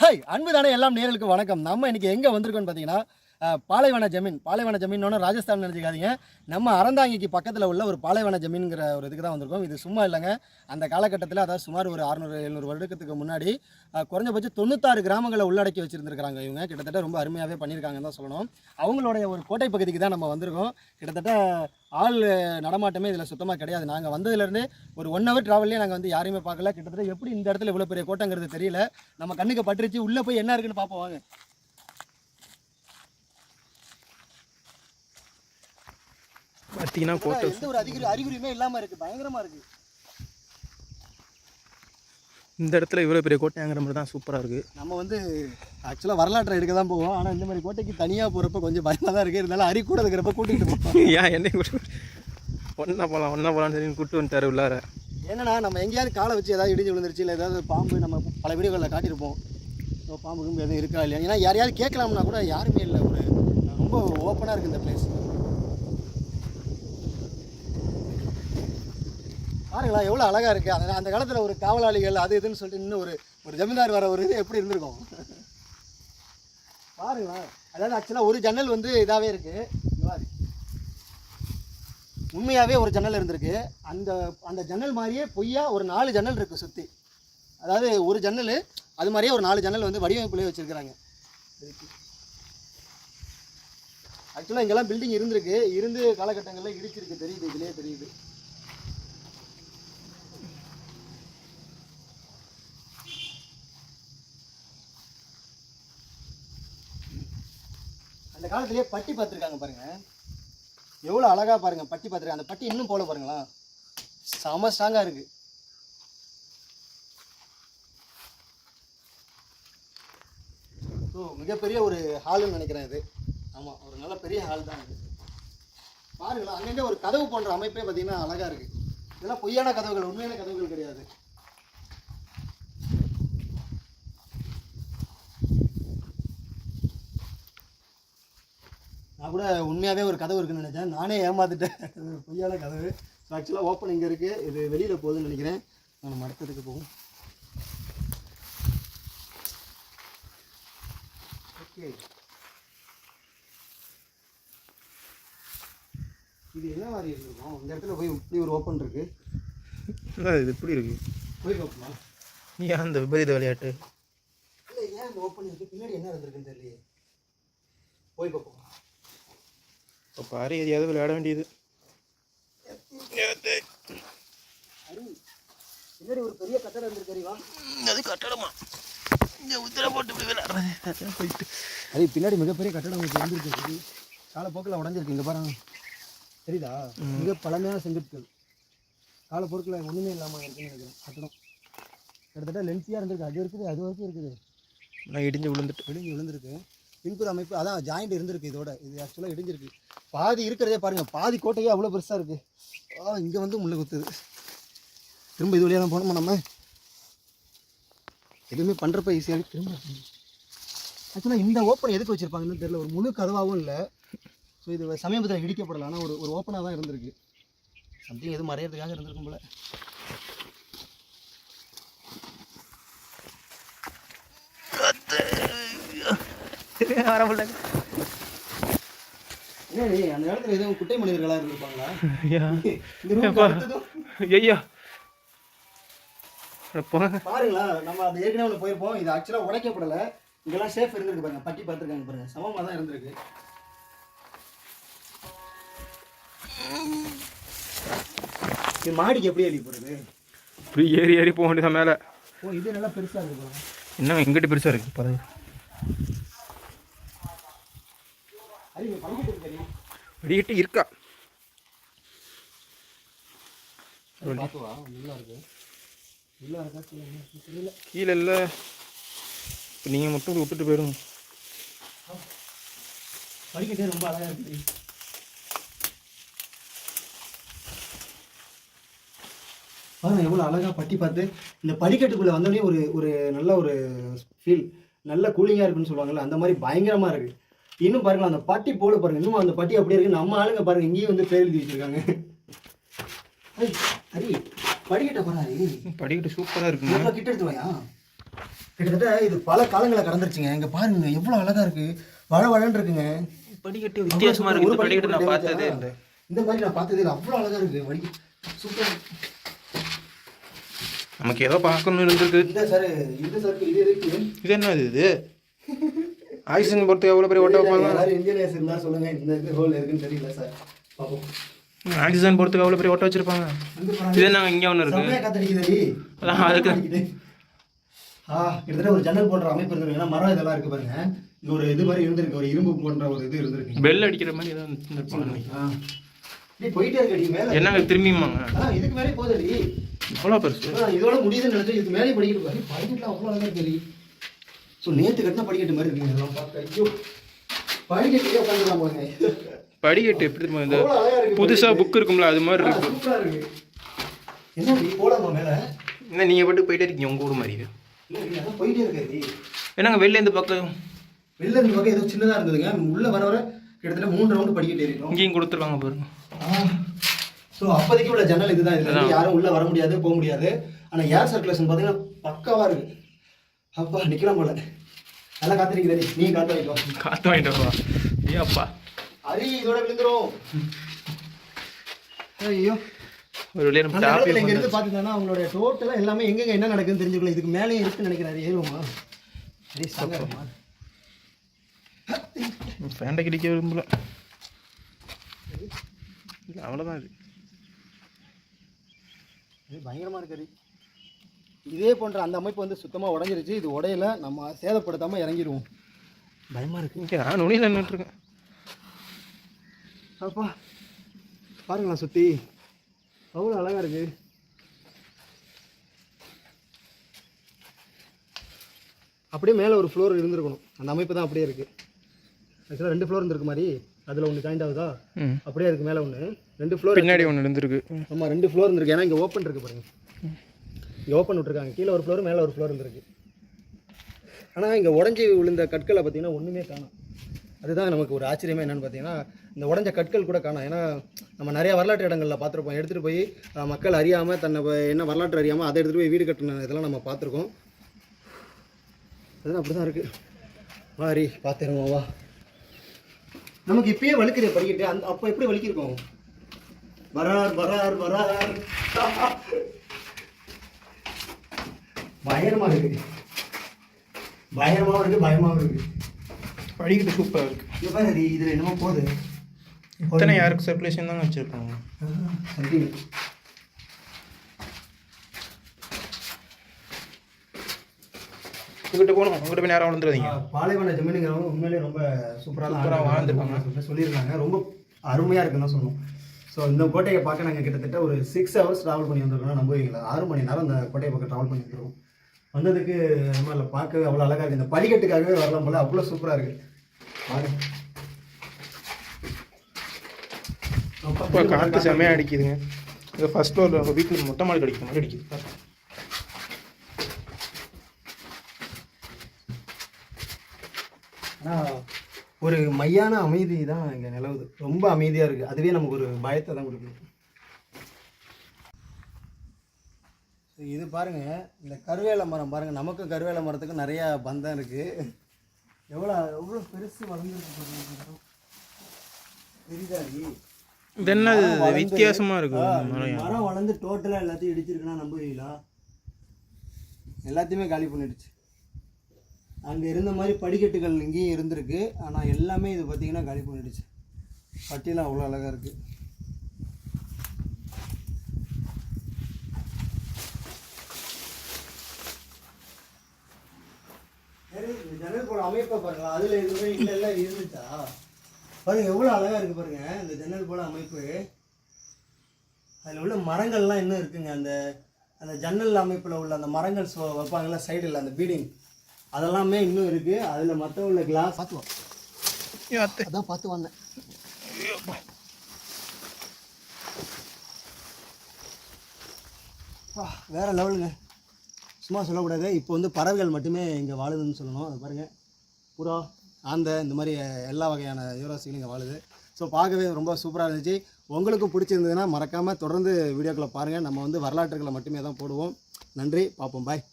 Hi அன்பு தானே எல்லாம் நேர்களுக்கு வணக்கம். நம்ம இன்னைக்கு எங்கே வந்திருக்கோம்னு பார்த்தீங்கன்னா பாலைவன ஜமீன் பாலைவன ஜமீன் ராஜஸ்தான் நினச்சிக்காதீங்க. நம்ம அறந்தாங்கிக்கு பக்கத்தில் உள்ள ஒரு பாலைவன ஜமீன்ங்கிற ஒரு இதுக்கு தான் வந்திருக்கோம். இது சும்மா இல்லைங்க. அந்த காலகட்டத்தில் அதாவது சுமார் ஒரு அறுநூறு எழுநூறு வருடத்துக்கு முன்னாடி குறைஞ்சபட்சம் தொண்ணூத்தாறு கிராமங்களை உள்ளடக்கி வச்சுருந்துருக்காங்க இவங்க. கிட்டத்தட்ட ரொம்ப அருமையாகவே பண்ணியிருக்காங்கன்னு தான் சொல்லணும். அவங்களுடைய ஒரு கோட்டை பகுதிக்கு தான் நம்ம வந்திருக்கோம். கிட்டத்தட்ட ஆள் நடமாட்டமே இதில் சுத்தமாக கிடையாது. நாங்கள் வந்ததுலேருந்து ஒரு ஒன் ஹவர் ட்ராவல்லே நாங்கள் வந்து யாரையுமே பார்க்கல. கிட்டத்தட்ட எப்படி இந்த இடத்துல இவ்வளோ பெரிய கோட்டைங்கிறது தெரியல. நம்ம கண்ணுக்கு பட்டுருச்சு. உள்ளே போய் என்ன இருக்குன்னு பார்ப்போம். வாங்க. பார்த்தீங்கன்னா கோட்டை எந்த ஒரு அதிகாரி அறிகுறியுமே இல்லாமல் இருக்குது பயங்கரமாக இருக்குது இந்த இடத்துல இவ்வளோ பெரிய கோட்டைங்கிற மாதிரி தான் சூப்பராக இருக்குது நம்ம வந்து ஆக்சுவலாக வரலாற்றை எடுக்க தான் போவோம். ஆனால் இந்த மாதிரி கோட்டைக்கு தனியாக போகிறப்ப கொஞ்சம் பயமாக தான் இருக்குது இருந்தாலும் அறி கூட இருக்கிறப்ப கூட்டிகிட்டு போவோம் ஏன் என்னை ஒன்றா போகலாம் ஒன்றா போகலான்னு சொல்லி கூப்பிட்டு வந்துட்டாரு உள்ளார. என்னன்னா நம்ம எங்கேயாவது காலை வச்சு ஏதாவது இடிஞ்சு விழுந்துருச்சு இல்லை ஏதாவது பாம்பு நம்ம பல வீடியோகளில் காட்டியிருப்போம். ஸோ பாம்பு கிம்பு எதுவும் இருக்கா இல்லையா? ஏன்னா யாரையாவது கேட்கலாம்னா கூட யாருமே இல்லை. ஒரு ரொம்ப ஓப்பனாக இருக்குது இந்த பிளேஸ் பாருங்களா எவ்வளோ அழகாக இருக்குது அந்த அந்த காலத்தில் ஒரு காவலாளிகள் அது இதுன்னு சொல்லிட்டு இன்னும் ஒரு ஒரு ஜமீன்தார் வர ஒரு இது எப்படி இருந்திருக்கும்? பாருங்களா அதாவது ஆக்சுவலாக ஒரு ஜன்னல் வந்து இதாகவே இருக்குது பாரு. உண்மையாகவே ஒரு ஜன்னல் இருந்திருக்கு. அந்த அந்த ஜன்னல் மாதிரியே பொய்யா ஒரு நாலு ஜன்னல் இருக்குது சுற்றி அதாவது ஒரு ஜன்னல் அது மாதிரியே ஒரு நாலு ஜன்னல் வந்து வடிவமைப்புலேயே வச்சுருக்கிறாங்க. ஆக்சுவலாக இங்கெல்லாம் பில்டிங் இருந்திருக்கு. இருந்து காலகட்டங்களில் இடிச்சிருக்கு. தெரியுது இதுலேயே தெரியுது. காலத்திலேயே பட்டி பார்த்துருக்காங்க பாருங்க. எவ்வளோ அழகா பாருங்க பட்டி பார்த்துருக்காங்க. அந்த பட்டி இன்னும் போல பாருங்களா. செம ஸ்ட்ராங்காக இருக்கு. ஸோ மிகப்பெரிய ஒரு ஹாலுன்னு நினைக்கிறேன் இது. ஆமாம் ஒரு நல்ல பெரிய ஹால் தான் இது. பாருங்களா அங்கங்கே ஒரு கதவு போன்ற அமைப்பே பார்த்தீங்கன்னா அழகாக இருக்குது இதெல்லாம் பொய்யான கதவுகள் உண்மையான கதவுகள் கிடையாது. கூட உண்மையாகவே ஒரு கதவு இருக்குன்னு நினச்சேன். நானே ஏமாந்துட்டேன் ஒரு பொய்யான கதவு. ஸோ ஆக்சுவலாக ஓப்பன் இங்கே இருக்குது இது வெளியில் போகுதுன்னு நினைக்கிறேன். நம்ம அடுத்ததுக்கு போவோம். ஓகே இது என்ன மாதிரி இருந்திருக்கும்? இந்த இடத்துல போய் இப்படி ஒரு ஓப்பன் இருக்கு. இது? இப்படி இருக்கு. போய் பார்ப்போமா? ஏன் அந்த விபரீத விளையாட்டு? இல்லை ஏன் இந்த ஓப்பன் இருக்கு? பின்னாடி என்ன இருந்திருக்குன்னு தெரியலையே. போய் பார்ப்போம்? இப்போ பாரு எதையாவது விளையாட வேண்டியது ஒரு பெரிய கட்டடம் இருந்திருக்கு அது கட்டடமா இந்த உத்திர போட்டு இப்படி விளையாடுறது போயிட்டு அது பின்னாடி மிகப்பெரிய கட்டடம் உங்களுக்கு வந்துருக்கு காலப்போக்கில் உடஞ்சிருக்கு இங்கே பாருங்க தெரியுதா மிக பழமையான செங்கற்கள் காலப்போக்கில் ஒன்றுமே இல்லாமல் இருக்குன்னு நினைக்கிறேன் கட்டடம் கிட்டத்தட்ட லென்த்தியாக இருந்திருக்கு அது இருக்குது அது வரைக்கும் இருக்குது நான் இடிஞ்சு விழுந்துட்டு இடிஞ்சு விழுந்திருக்கு பின்புற அமைப்பு அதான் ஜாயிண்ட் இருந்திருக்கு இதோட இது ஆக்சுவலாக இடிஞ்சிருக்கு பாதி இருக்கிறதே பாருங்க. பாதி கோட்டையே அவ்வளோ பெருசாக இருக்கு. ஆ இங்கே வந்து முள்ளு குத்துது. திரும்ப இது வழியாக தான் போனோமா நம்ம? எதுவுமே பண்ணுறப்ப ஈஸியாக திரும்ப. ஆக்சுவலாக இந்த ஓப்பன் எதுக்கு வச்சுருப்பாங்கன்னு தெரியல. ஒரு முழு கதவாகவும் இல்லை. ஸோ இது சமீபத்தில் இடிக்கப்படலாம் ஆனால் ஒரு ஒரு ஓப்பனாக தான் இருந்திருக்கு. சம்திங் எதுவும் மறையிறதுக்காக இருந்திருக்கும் போல. வர முடியல. அந்த இடத்துல எதுவும் குட்டை மனிதர்களாக இருந்திருப்பாங்களா? ஐயா. பாருங்களா நம்ம அது ஏற்கனவே போயிருப்போம். இது ஆக்சுவலாக உடைக்கப்படலை. இங்கெல்லாம் சேஃப் இருந்திருக்கு பாருங்க. பட்டி பார்த்துருக்காங்க பாருங்க. சமமாக தான் இருந்திருக்கு. இது மாடிக்கு எப்படி ஏறி போகிறது இப்படி ஏறி ஏறி போக வேண்டியதான் மேலே. ஓ இது நல்லா பெருசாக இருக்கு இன்னும் எங்கிட்ட பெருசாக இருக்குது பாரு அது இங்கே படிக்கட்டு தெரியும் வெடிக்கிட்டு இருக்கா. இருக்கு. இருக்கா கீழே இல்லை. இப்போ நீங்கள் மட்டும் விட்டுட்டு போயிடுங்க. படிக்கட்டே ரொம்ப அழகாக இருக்குது பாருங்க எவ்வளோ அழகாக பட்டி பார்த்து இந்த படிக்கட்டுக்குள்ளே வந்தோடனே ஒரு ஒரு நல்ல ஒரு ஃபீல் நல்ல கூலிங்காக இருக்குன்னு சொல்லுவாங்கல்ல அந்த மாதிரி பயங்கரமாக இருக்குது இன்னும் பாருங்களேன் அந்த பட்டி போல பாருங்க. இன்னும் அந்த பட்டி அப்படியே இருக்கு. நம்ம ஆளுங்க பாருங்க இங்கேயும் வந்து பேர் எழுதி வச்சிருக்காங்க. ஹரி படிக்கட்ட போறாரு. படிக்கிட்டு சூப்பராக இருக்குங்க. எவ்வளோ கிட்ட எடுத்து வாயா? கிட்டத்தட்ட இது பல காலங்களை கடந்துருச்சுங்க. இங்க பாருங்க எவ்வளவு அழகா இருக்கு. வள வளன்னு இருக்குங்க. படிக்கட்டு வித்தியாசமா இருக்கு படிக்கட்டு நான் பார்த்ததே இல்லை. இந்த மாதிரி நான் பார்த்ததே இல்லை. அவ்வளவு அழகா இருக்கு. வடி சூப்பர் நமக்கு ஏதோ பார்க்கணும்னு இருந்திருக்கு. இந்த சார் இந்த சார் இது இருக்கு இது என்ன இது? ஆக்சிஜன் பொறுத்து எவ்வளோ பெரிய ஓட்ட வைப்பாங்க? இன்ஜினியர்ஸ் இருந்தா சொல்லுங்க இந்த இது ஹோல் இருக்குன்னு தெரியல சார் பாப்போம் ஆக்சிஜன் பொறுத்துக்கு எவ்வளோ பெரிய ஓட்ட வச்சிருப்பாங்க. இது என்ன இங்கே ஒன்று இருக்கு? செம்மையா காத்தடிக்குதுடி. அதான் அதுக்கு. ஆ கிட்டத்தட்ட ஒரு ஜன்னல் போன்ற அமைப்பு இருந்திருக்கு. ஏன்னா மரம் இதெல்லாம் இருக்கு பாருங்க. இது ஒரு இது மாதிரி இருந்திருக்கு. ஒரு இரும்பு போன்ற ஒரு இது இருந்திருக்கு. பெல் அடிக்கிற மாதிரி ஏதோ இருந்திருப்பாங்க ஆ. டேய், போயிட்டே இருக்கடி மேல. என்னங்க திரும்பியுமாங்க? ஆ இதுக்கு மேலே போதடி எவ்வளோ பெருசு? இதோட முடியுதுன்னு நினைச்சு இதுக்கு மேலே படிக்கட்டு பாரு படிக்கட்டுலாம் அவ்வளோ இருக்கு ஸோ நேற்று கட்டின படிக்கட்டு மாதிரி இருக்குங்க. இதெல்லாம் பார்க்க ஐயோ படிக்கட்டுலேயே உட்காந்துக்கலாம் போங்க படிக்கட்டு எப்படி தெரியுமா இந்த அவ்வளோ அழகா இருக்கு புதுசாக புக் இருக்கும்ல அது மாதிரி ஆ, இருக்கு. என்ன நீ போலாமா மேலே? என்ன நீங்கள் பாட்டு போயிட்டே இருக்கீங்க உங்கள் ஊர் மாதிரி. போயிட்டே இருக்காது என்னங்க வெளில இந்த பக்கம் வெளில இருந்து பக்கம் ஏதோ சின்னதா இருந்ததுங்க. உள்ள வர வர கிட்டத்தட்ட மூணு ரவுண்டு படிக்கட்டு ஏறிடும் இங்கேயும் கொடுத்துருவாங்க பாருங்க. ஸோ அப்போதைக்கு உள்ள ஜன்னல் இதுதான். இருந்து யாரும் உள்ள வர முடியாது போக முடியாது. ஆனா ஏர் சர்க்குலேஷன் பார்த்தீங்கன்னா பக்காவா இருக்கு. அப்பா நிக்கலாம் போல. நல்லா காத்திருக்கிறேன் நீ. காத்து வைக்கோ காற்று வாங்கிட்டு வரவா ஐயோப்பா அரி இதோட விழுந்துரும். ஐயோ. ஒரு வழியாக நம்ம இங்க இருந்து பாத்தீங்கன்னா அவங்களோட டோட்டலா எல்லாமே எங்கெங்க என்ன நடக்குதுன்னு தெரிஞ்சுக்கலாம் இதுக்கு மேலேயே இருக்குன்னு நினைக்கிறாரு ஏறுவோமா சரி சாங்க ஃபேண்டை கிடைக்க விரும்பல. இல்லை அவ்வளோதான் இது. இது பயங்கரமா இருக்கு இதே போன்ற அந்த அமைப்பு வந்து சுத்தமா உடஞ்சிருச்சு. இது உடையல நம்ம சேதப்படுத்தாம இறங்கிடுவோம். பயமா இருக்கு. இங்கே நான் நுனியில் நின்றுட்டுருக்கேன் அப்பா பாருங்களா சுத்தி. அவ்வளோ அழகா இருக்கு. அப்படியே மேலே ஒரு ஃப்ளோர் இருந்திருக்கணும். அந்த அமைப்பு தான் அப்படியே இருக்கு. ஆக்சுவலாக ரெண்டு ஃப்ளோர் இருந்திருக்கு மாதிரி. அதில் ஒன்று ஜாயிண்ட் ஆகுதா? அப்படியே அதுக்கு மேலே ஒன்று ரெண்டு ஃப்ளோர் பின்னாடி ஒன்று இருந்திருக்கு. ஆமாம் ரெண்டு ஃப்ளோர் இருந்திருக்கு. ஏன்னா இங்கே ஓப்பன் இருக்கு பாருங்க. இங்கே ஓப்பன் விட்ருக்காங்க கீழே ஒரு ஃப்ளோர் மேலே ஒரு ஃப்ளோர் இருந்திருக்கு. ஆனால் இங்கே உடஞ்சி விழுந்த கற்களை பார்த்தீங்கன்னா ஒன்றுமே காணும். அதுதான் நமக்கு ஒரு ஆச்சரியமே என்னென்னு பார்த்தீங்கன்னா இந்த உடஞ்ச கற்கள் கூட காணும். ஏன்னா நம்ம நிறைய வரலாற்று இடங்களில் பார்த்துருப்போம். எடுத்துகிட்டு போய் மக்கள் அறியாமல் தன்னை என்ன வரலாற்று அறியாமல் அதை எடுத்துகிட்டு போய் வீடு கட்டின இதெல்லாம் நம்ம பார்த்துருக்கோம். அதுதான் அப்படி தான் இருக்குது மாறி பார்த்துருவோம் வா. நமக்கு இப்பயே வலிக்குது படிக்கிட்டு. அந்த அப்போ எப்படி வலிக்கிருக்கோம் வரார் வரார் வரார். பயங்கரமா இருக்கு. பயங்கரமாவும் இருக்கு பயமாவும் இருக்கு. படிக்கிட்டு சூப்பராக இருக்கு. இங்க பாரு இது இதுல என்னமோ போகுது. இத்தனை யாருக்கு சர்க்குலேஷன் தாங்க வச்சுருப்பாங்க சரி உங்ககிட்ட போகணும் உங்ககிட்ட போய் நேரம் வளர்ந்துடாதீங்க பாலைவன ஜமீனுங்கிறவங்க உண்மையிலேயே ரொம்ப சூப்பராக சூப்பரா வாழ்ந்திருப்பாங்க. சொல்லிட்டு சொல்லியிருக்காங்க. ரொம்ப அருமையாக இருக்குன்னு தான் சொன்னோம் ஸோ இந்த கோட்டையை பார்க்க நாங்கள் கிட்டத்தட்ட ஒரு சிக்ஸ் ஹவர்ஸ் ட்ராவல் பண்ணி வந்திருக்கோம் நம்புவீங்களா? ஆறு மணி நேரம் இந்த கோட்டையை பார்க்க ட்ராவல் பண்ணி வந்துருக்கோம் வந்ததுக்கு நம்ம இல்லை பார்க்கவே அவ்வளோ அழகாக இருக்குது இந்த படிக்கட்டுக்காகவே வரலாம் போல அவ்வளோ சூப்பராக இருக்குது பாருங்க காற்று செம்மையாக அடிக்குதுங்க. இது ஃபர்ஸ்ட் ஃப்ளோரில் உங்கள் வீட்டில் மொட்டை மாடி அடிக்கிற மாதிரி அடிக்குது. ஆனால் ஒரு மையான அமைதி தான் இங்கே நிலவுது. ரொம்ப அமைதியாக இருக்குது அதுவே நமக்கு ஒரு பயத்தை தான் கொடுக்குது. இது பாருங்க இந்த கருவேல மரம் பாருங்க நமக்கும் கருவேல மரத்துக்கும் நிறைய பந்தம் இருக்கு. எவ்வளோ எவ்வளோ பெருசு வளர்ந்துருக்கு. தெரியுதாடி இது என்ன வித்தியாசமாக இருக்கு இந்த மரம். வளர்ந்து டோட்டலாக எல்லாத்தையும் இடிச்சிருக்குன்னா நம்புவீங்களா எல்லாத்தையுமே காலி பண்ணிடுச்சு. அங்கே இருந்த மாதிரி படிக்கட்டுகள் இங்கேயும் இருந்திருக்கு. ஆனால் எல்லாமே இது பார்த்தீங்கன்னா காலி பண்ணிடுச்சு. பட்டியெல்லாம் அவ்வளோ அழகாக இருக்குது ஜன்னல் போட அமைப்பை பாருங்களா அதில் எதுவுமே இல்லை எல்லாம் இருந்துச்சா? பாருங்க எவ்வளோ அழகாக இருக்குது பாருங்க. இந்த ஜன்னல் போல அமைப்பு. அதில் உள்ள மரங்கள்லாம் இன்னும் இருக்குங்க. அந்த அந்த ஜன்னல் அமைப்பில் உள்ள அந்த மரங்கள் சொ வைப்பாங்கல்ல சைடில் அந்த பீடிங் அதெல்லாமே இன்னும் இருக்குது அதில் மற்ற உள்ள கிளாஸ் பார்த்துவோம் அதான் பார்த்து வந்தேன். வேற லெவலுங்க சும்மா சொல்லக்கூடாது. இப்போ வந்து பறவைகள் மட்டுமே இங்கே வாழுதுன்னு சொல்லணும். அதை பாருங்கள் புறா ஆந்த இந்த மாதிரி எல்லா வகையான யுவராசிகளும் இங்கே வாழுது. ஸோ பார்க்கவே ரொம்ப சூப்பராக இருந்துச்சு. உங்களுக்கும் பிடிச்சிருந்ததுன்னா மறக்காமல் தொடர்ந்து வீடியோக்களை பாருங்கள் நம்ம வந்து வரலாற்றுகளை மட்டுமே தான் போடுவோம். நன்றி. பார்ப்போம். பாய்